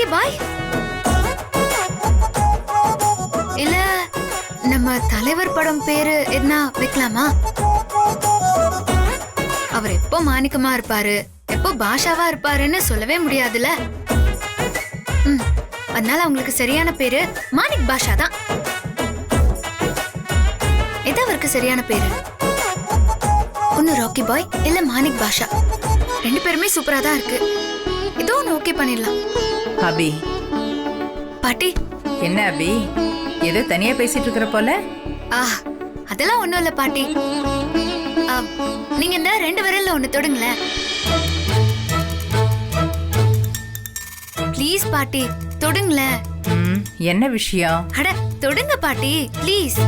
Okay bye இல்ல நம்ம தலைவர் படம் பேரு என்ன வைக்கலாமா? அவர் எப்போ மாணிக்கமா இருப்பாரு எப்போ பாஷாவா இருப்பாருன்னு சொல்லவே முடியாதுல அதனால அவங்களுக்கு சரியான பேரு மாணிக் பாஷா தான். எது அவருக்கு சரியான பேரு? ஒன்னு ராக்கி பாய் இல்ல மாணிக் பாஷா. ரெண்டு பேருமே சூப்பரா தான் இருக்கு. ஏதோ ஒன்று ஓகே பண்ணிடலாம். அபி. பாட்டி. என்ன அபி? ஏதோ தனியா பேசிட்டு இருக்கிற போல? ஆ அதெல்லாம் ஒண்ணும் இல்ல பாட்டி. ஆ, நீங்க இந்த ரெண்டு விரல்ல ஒண்ணு தொடுங்களேன். ப்ளீஸ் பாட்டி தொடுங்களேன். ம், என்ன விஷயம்? அட தொடுங்க பாட்டி ப்ளீஸ்.